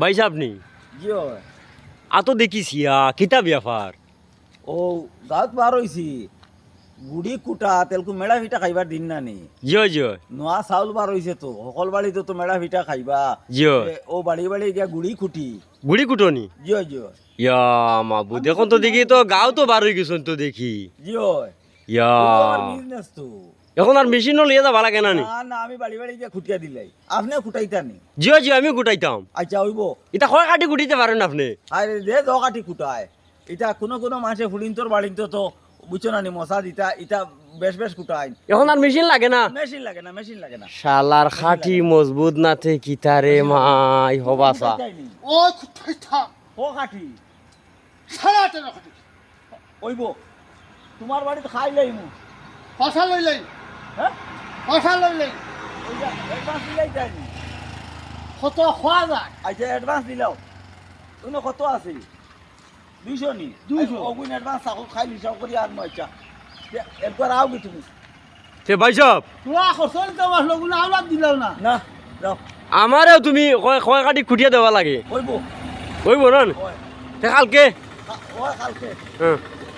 ভাই আপনি জিও আতো দেখিছি আ কিতা ব্যাপার। ও গাঁত বার হইছি গুড়ি কুটা তেলকু মেড়া ভিটা খাইবার দিন না নি জিও জিও নোয়া চাউল বার হইছে তো সকল বাড়িতে তো মেড়া ভিটা খাইবা। জিও ও বাড়ি বাড়ি গিয়া গুড়ি কুটি। গুড়ি কুটনি জিও জিও ইয়া মাবু দেখুন তো দেখি তো গাও তো বার হয়ে গেছেন তো দেখি। জিও ইয়া। বিজনেস তো। এখন আর মেশিনও লিয়ে যাবা লাগে না নি? আমি বাড়ি বাড়ি গিয়া খুটিয়া দিলাই আপনিও খুটাইতা নি জিও জিও আমি গুটাইতাম আচ্ছা হইব। এটা কয় কাটি গুটিতে পারেন আপনি। আরে দে দকাটি কুটায়। এটা কোনো কোনো মাসে ফুলিন্তর বাড়িতে তো বুঝছ না নি মশা দিতা এটা বেশ বেশ কুটায়। এখন আর মেশিন লাগে না? মেশিন লাগে না মেশিন লাগে না। শালার খাটি মজবুত না। থে কিতারে মাই হবাসা। ও কোথায় ও সাড়ে আটের খাটি। ওইব তোমার বাড়িতে খাই লাইমু। পয়সা লইলেন হ্যাঁ? লইলেন অ্যাডভান্স দিলাই কত খোয়া যায়? আচ্ছা অ্যাডভান্স দিলাও। তুমি কত আছে? দুইশো নি? 200 অগুন অ্যাডভান্স থাকো খাই লিসাও করি আর মই চা একবার আও কি তুমি? তে ভাই সব তোরা খরচ দিতে পারল কোনো আওলাদ দিলেও না। না যাও আমারেও তুমি কয় কয় কাটি খুঁটিয়ে দেওয়া লাগে। বলুন ওই তে কালকে। কালকে। হ্যাঁ